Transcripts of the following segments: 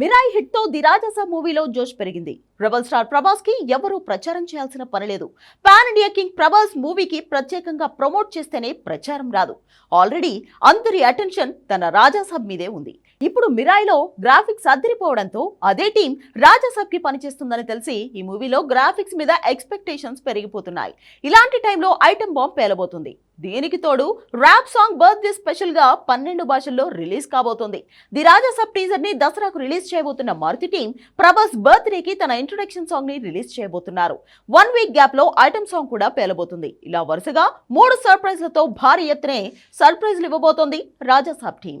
మిరాయి హిట్తో దిరాజస మూవీలో జోష్ పెరిగింది. రెబల్ స్టార్ ప్రభాస్కి ఎవరూ ప్రచారం చేయాల్సిన పని లేదు. పాన్ ఇండియా కింగ్ ప్రభాస్ మూవీకి ప్రత్యేకంగా ప్రమోట్ చేస్తేనే ప్రచారం రాదు. ఆల్రెడీ అందరి అటెన్షన్ తన రాజాసాబ్ మీదే ఉంది. ఇప్పుడు మిరాయిలో గ్రాఫిక్స్ అదిరిపోవడంతో అదే టీం రాజాసాబ్కి పనిచేస్తుందని తెలిసి ఈ మూవీలో గ్రాఫిక్స్ మీద ఎక్స్పెక్టేషన్స్ పెరిగిపోతున్నాయి. ఇలాంటి టైంలో ఐటమ్ బాంబ్ పేలబోతుంది. దీనికి తోడు ర్యాప్ సాంగ్ బర్త్డే స్పెషల్గా పన్నెండు భాషల్లో రిలీజ్ కాబోతోంది. ది రాజాసాబ్ టీజర్ని దసరాకు రిలీజ్ చేయబోతున్న మారుతి టీం ప్రభాస్ బర్త్డే కి తన ఇంట్రొడక్షన్ సాంగ్ని రిలీజ్ చేయబోతున్నారు. వన్ వీక్ గ్యాప్లో ఐటమ్ సాంగ్ కూడా పేలబోతుంది. ఇలా వరుసగా మూడు సర్ప్రైజ్లతో భారీ ఎత్తునే సర్ప్రైజ్లు ఇవ్వబోతోంది Raja Saab team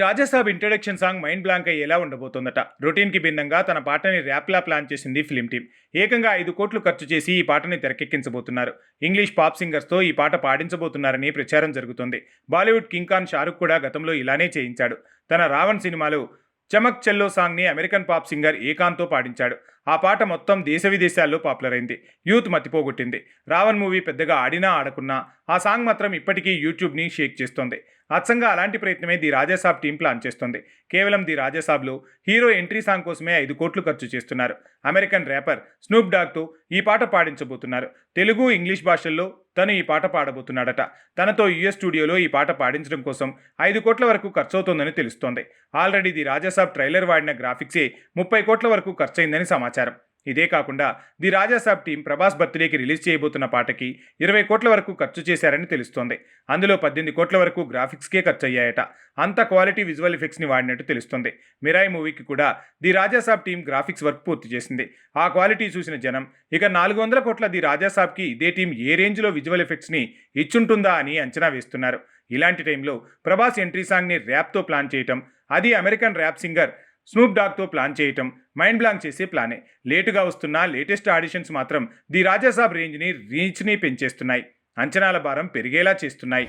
Raja Saab introduction song mind blank అయ్యేలా ఉండబోతోందట? రొటీన్కి భిన్నంగా తన పాటని ర్యాప్లా ప్లాన్ చేసింది ఫిలిం టీం ఏకంగా ఐదు కోట్లు ఖర్చు చేసి ఈ పాటని తెరకెక్కించబోతున్నారు. ఇంగ్లీష్ పాప్ సింగర్స్తో ఈ పాట పాడించబోతున్నారని ప్రచారం జరుగుతోంది. బాలీవుడ్ కింగ్ ఖాన్ షారుఖ్ కూడా గతంలో ఇలానే చేయించాడు. తన రావణ్ సినిమాలో చమక్ చెల్లో సాంగ్ని అమెరికన్ పాప్ సింగర్ ఏకాంత్తో పాడించాడు. ఆ పాట మొత్తం దేశ విదేశాల్లో పాపులర్ అయింది యూత్ మతిపోగొట్టింది. రావణ్ మూవీ పెద్దగా ఆడినా ఆడకున్నా ఆ సాంగ్ మాత్రం ఇప్పటికీ యూట్యూబ్ని షేక్ చేస్తోంది. అచ్చంగా అలాంటి ప్రయత్నమే ది రాజాసాబ్ టీం ప్లాన్ చేస్తుంది. కేవలం ది రాజాసాబ్లో హీరో ఎంట్రీ సాంగ్ కోసమే ఐదు కోట్లు ఖర్చు చేస్తున్నారు. అమెరికన్ ర్యాపర్ స్నూప్ డాగ్తో ఈ పాట పాడించబోతున్నారు. తెలుగు ఇంగ్లీష్ భాషల్లో తను ఈ పాట పాడబోతున్నాడట. తనతో యుఎస్ స్టూడియోలో ఈ పాట పాడించడం కోసం ఐదు కోట్ల వరకు ఖర్చవుతోందని తెలుస్తోంది. ఆల్రెడీ ది రాజాసాబ్ ట్రైలర్ వాడిన గ్రాఫిక్సే ముప్పై కోట్ల వరకు ఖర్చయిందని సమాచారం. ఇదే కాకుండా ది రాజాసాబ్ టీం ప్రభాస్ బర్త్డేకి రిలీజ్ చేయబోతున్న పాటకి ఇరవై కోట్ల వరకు ఖర్చు చేశారని తెలుస్తోంది. అందులో పద్దెనిమిది కోట్ల వరకు గ్రాఫిక్స్కే ఖర్చు అయ్యాయట అంత క్వాలిటీ విజువల్ ఎఫెక్ట్స్ని వాడినట్టు తెలుస్తుంది. మిరాయి మూవీకి కూడా the Raja Saab team graphics work పూర్తి చేసింది. ఆ క్వాలిటీ చూసిన జనం ఇక నాలుగు వందల కోట్ల ది రాజాసాబ్కి ఇదే టీం ఏ రేంజ్లో విజువల్ ఎఫెక్ట్స్ని ఇచ్చుంటుందా అని అంచనా వేస్తున్నారు. ఇలాంటి టైంలో ప్రభాస్ ఎంట్రీ సాంగ్ని ర్యాప్తో ప్లాన్ చేయటం అది అమెరికన్ ర్యాప్ సింగర్ స్నూప్ డాగ్తో ప్లాన్ చేయటం మైండ్ బ్లాంక్ చేసే ప్లానే లేటుగా వస్తున్న లేటెస్ట్ ఆడిషన్స్ మాత్రం ది రాజాసాబ్ రేంజ్ని రీచ్ని పెంచేస్తున్నాయి. అంచనాల భారం పెరిగేలా చేస్తున్నాయి.